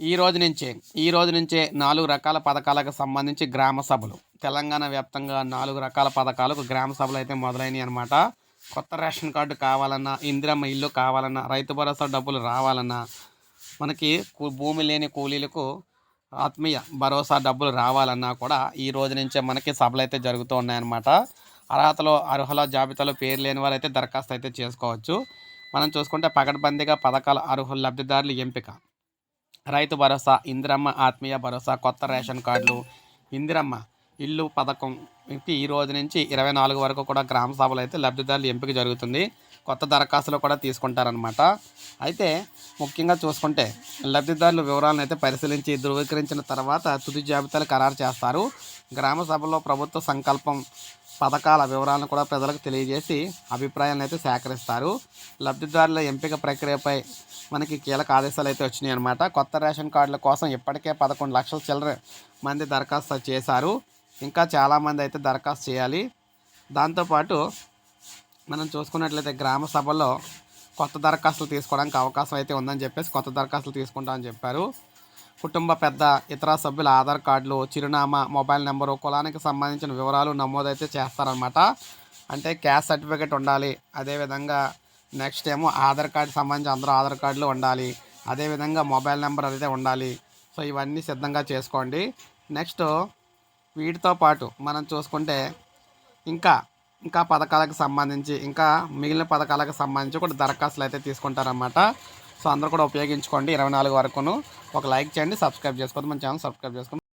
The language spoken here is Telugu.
ఈ రోజు నుంచే ఈ రోజు నుంచే నాలుగు రకాల పథకాలకు సంబంధించి గ్రామ సభలు. తెలంగాణ వ్యాప్తంగా నాలుగు రకాల పథకాలకు గ్రామ సభలు అయితే మొదలైనవి అనమాట కొత్త రేషన్ కార్డు కావాలన్నా ఇందిరమ్మ ఇల్లు కావాలన్నా రైతు భరోసా డబ్బులు రావాలన్నా మనకి భూమి లేని కూలీలకు ఆత్మీయ భరోసా డబ్బులు రావాలన్నా కూడా ఈ రోజు నుంచే మనకి సభలు అయితే జరుగుతూ ఉన్నాయన్నమాట అర్హతలో అర్హుల జాబితాలో పేరు లేని వారు అయితే దరఖాస్తు అయితే చేసుకోవచ్చు. మనం చూసుకుంటే పకడ్బందీగా పథకాల అర్హుల లబ్ధిదారుల ఎంపిక. రైతు భరోసా ఇందిరమ్మ ఆత్మీయ భరోసా కొత్త రేషన్ కార్డులు ఇందిరమ్మ ఇల్లు పథకం ఈ రోజు నుంచి ఇరవై నాలుగు వరకు కూడా గ్రామ సభలు అయితే లబ్ధిదారులు ఎంపిక జరుగుతుంది. కొత్త దరఖాస్తులు కూడా తీసుకుంటారనమాట అయితే ముఖ్యంగా చూసుకుంటే లబ్ధిదారుల వివరాలను అయితే పరిశీలించి ధృవీకరించిన తర్వాత తుది జాబితాలు ఖరారు చేస్తారు. గ్రామ సభలో ప్రభుత్వ సంకల్పం పథకాల వివరాలను కూడా ప్రజలకు తెలియజేసి అభిప్రాయాలను అయితే సేకరిస్తారు. లబ్ధిదారుల ఎంపిక ప్రక్రియపై మనకి కీలక ఆదేశాలు అయితే వచ్చినాయి అనమాట కొత్త రేషన్ కార్డుల కోసం ఇప్పటికే పదకొండు లక్షల చిల్లర మంది దరఖాస్తు చేశారు. ఇంకా చాలామంది అయితే దరఖాస్తు చేయాలి. దాంతోపాటు మనం చూసుకున్నట్లయితే గ్రామ సభలో కొత్త దరఖాస్తులు తీసుకోవడానికి అవకాశం అయితే ఉందని చెప్పేసి కొత్త దరఖాస్తులు తీసుకుంటామని చెప్పారు. కుటుంబ పెద్ద ఇతర సభ్యుల ఆధార్ కార్డులు చిరునామా మొబైల్ నెంబరు కులానికి సంబంధించిన వివరాలు నమోదైతే చేస్తారనమాట అంటే క్యాస్ట్ సర్టిఫికేట్ ఉండాలి. అదేవిధంగా నెక్స్ట్ ఏమో ఆధార్ కార్డు సంబంధించి అందరూ ఆధార్ కార్డులు ఉండాలి. అదేవిధంగా మొబైల్ నెంబర్ అయితే ఉండాలి. సో ఇవన్నీ సిద్ధంగా చేసుకోండి. నెక్స్ట్ వీటితో పాటు మనం చూసుకుంటే ఇంకా ఇంకా పథకాలకు సంబంధించి ఇంకా మిగిలిన పథకాలకు సంబంధించి కూడా దరఖాస్తులు అయితే తీసుకుంటారన్నమాట. సో అందరూ కూడా ఉపయోగించుకోండి ఇరవై నాలుగు వరకును. ఒక లైక్ చేయండి సబ్స్క్రైబ్ చేసుకోండి మన ఛానల్ సబ్స్క్రైబ్ చేసుకోండి.